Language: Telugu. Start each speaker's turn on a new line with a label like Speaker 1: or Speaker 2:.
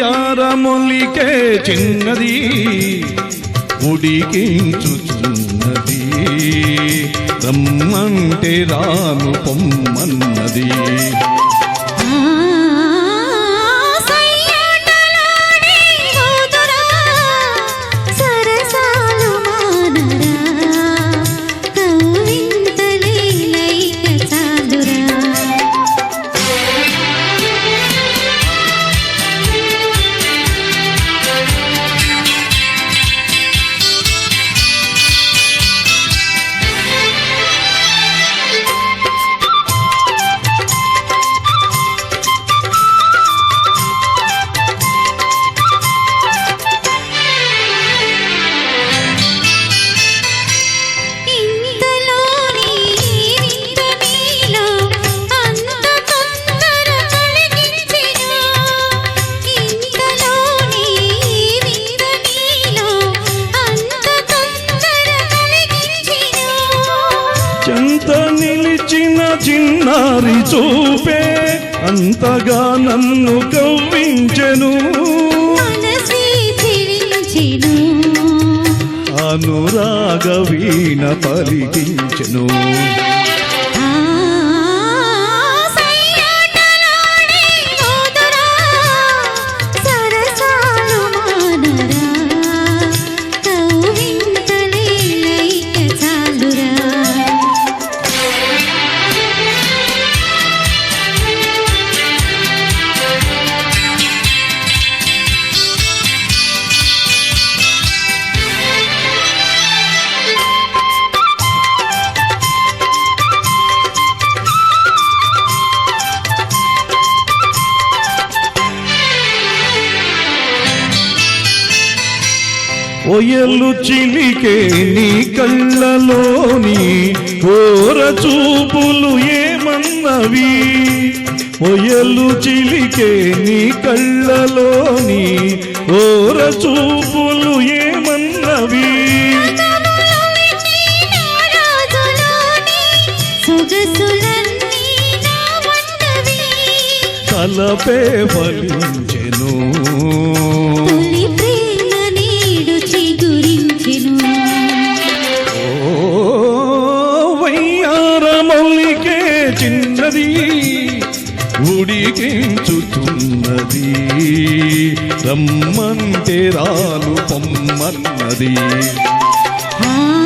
Speaker 1: ఓయ్యారములికే చిన్నది ఉడికించుచున్నది రమ్మంటే రాను పొమ్మన్నది. చిన్నారి చూపే అంతగా నన్ను కవ్వించెను అనురాగ వీణ పలికించెను. ఒయలు చిలికే నీ కళ్ళలోని ఘోర చూపులు ఏమన్నవి? ఒయలు చిలికే నీ కళ్ళలోని ఘోర చూపులు ఏమన్నవి? తలపే ఫలించెను. ఉడికించుతున్నది. రమ్మంటే రాను పొమ్మన్నది.
Speaker 2: ఆ